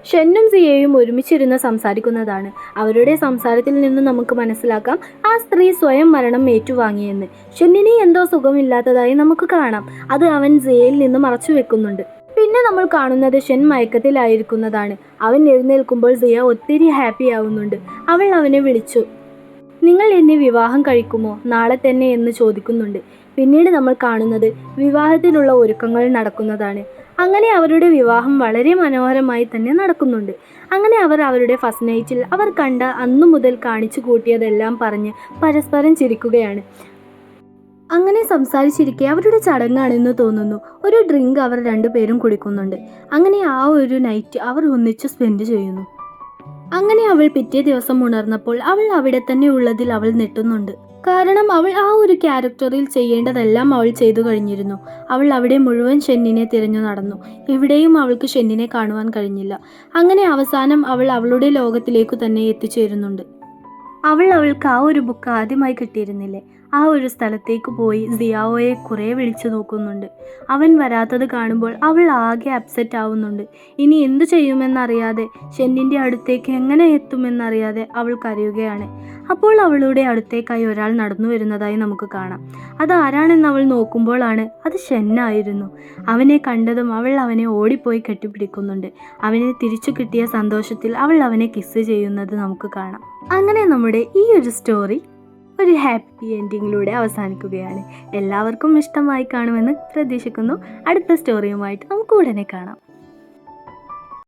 ഷെന്നും സിയയും ഒരുമിച്ചിരുന്ന് സംസാരിക്കുന്നതാണ്. അവരുടെ സംസാരത്തിൽ നിന്ന് നമുക്ക് മനസ്സിലാക്കാം ആ സ്ത്രീ സ്വയം മരണം ഏറ്റുവാങ്ങിയെന്ന്. ഷെന്നിന് എന്തോ സുഖമില്ലാത്തതായി നമുക്ക് കാണാം. അത് അവൻ സിയയിൽ നിന്ന് മറച്ചു വെക്കുന്നുണ്ട്. പിന്നെ നമ്മൾ കാണുന്നത് ഷെൻ മയക്കത്തിലായിരിക്കുന്നതാണ്. അവൻ എഴുന്നേൽക്കുമ്പോൾ സിയ ഒത്തിരി ഹാപ്പി ആവുന്നുണ്ട്. അവൾ അവനെ വിളിച്ചു നിങ്ങൾ എന്നെ വിവാഹം കഴിക്കുമോ? നാളെ തന്നെ എന്ന് ചോദിക്കുന്നുണ്ട്. പിന്നീട് നമ്മൾ കാണുന്നത് വിവാഹത്തിനുള്ള ഒരുക്കങ്ങൾ നടക്കുന്നതാണ്. അങ്ങനെ അവരുടെ വിവാഹം വളരെ മനോഹരമായി തന്നെ നടക്കുന്നുണ്ട്. അങ്ങനെ അവർ അവരുടെ ഫസ്റ്റ് നൈറ്റിൽ അവർ കണ്ട അന്നു മുതൽ കാണിച്ചു കൂട്ടിയതെല്ലാം പറഞ്ഞ് പരസ്പരം ചിരിക്കുകയാണ്. അങ്ങനെ സംസാരിച്ചിരിക്കെ അവരുടെ ചടങ്ങാണെന്ന് തോന്നുന്നു. ഒരു ഡ്രിങ്ക് അവർ രണ്ടുപേരും കുടിക്കുന്നുണ്ട്. അങ്ങനെ ആ ഒരു നൈറ്റ് അവർ ഒന്നിച്ച് സ്പെൻഡ് ചെയ്യുന്നു. അങ്ങനെ അവൾ പിറ്റേ ദിവസം ഉണർന്നപ്പോൾ അവൾ അവിടെ തന്നെ ഉള്ളതിൽ അവൾ നെട്ടുന്നുണ്ട് കാരണം അവൾ ആ ഒരു ക്യാരക്ടറിൽ ചെയ്യേണ്ടതെല്ലാം അവൾ ചെയ്തു കഴിഞ്ഞിരുന്നു. അവൾ അവിടെ മുഴുവൻ ഷെന്നിനെ തിരഞ്ഞു നടന്നു. എവിടെയും അവൾക്ക് ഷെന്നിനെ കാണുവാൻ കഴിഞ്ഞില്ല. അങ്ങനെ അവസാനം അവൾ അവളുടെ ലോകത്തിലേക്കു തന്നെ എത്തിച്ചേരുന്നുണ്ട്. അവൾ അവൾക്ക് ആ ഒരു ബുക്ക് ആദ്യമായി കിട്ടിയിരുന്നില്ലേ? ആ ഒരു സ്ഥലത്തേക്ക് പോയി സിയാവോയെ കുറേ വിളിച്ചു നോക്കുന്നുണ്ട്. അവൻ വരാത്തത് കാണുമ്പോൾ അവൾ ആകെ അപ്സെറ്റ് ആവുന്നുണ്ട്. ഇനി എന്തു ചെയ്യുമെന്നറിയാതെ ഷെന്നിന്റെ അടുത്തേക്ക് എങ്ങനെ എത്തുമെന്നറിയാതെ അവൾ കരയുകയാണ്. അപ്പോൾ അവളുടെ അടുത്തേക്കായി ഒരാൾ നടന്നു വരുന്നതായി നമുക്ക് കാണാം. അത് ആരാണെന്ന് അവൾ നോക്കുമ്പോഴാണ് അത് ഷെന്നായിരുന്നു അവനെ കണ്ടതും അവൾ അവനെ ഓടിപ്പോയി കെട്ടിപ്പിടിക്കുന്നുണ്ട്. അവനെ തിരിച്ചു കിട്ടിയ സന്തോഷത്തിൽ അവൾ അവനെ കിസ് ചെയ്യുന്നത് നമുക്ക് കാണാം. അങ്ങനെ നമ്മുടെ ഈ ഒരു സ്റ്റോറി ഒരു ഹാപ്പി എൻഡിങ്ങിലൂടെ അവസാനിക്കുകയാണ്. എല്ലാവർക്കും ഇഷ്ടമായി കാണുമെന്ന് പ്രതീക്ഷിക്കുന്നു. അടുത്ത സ്റ്റോറിയുമായിട്ട് നമുക്ക് ഉടനെ കാണാം.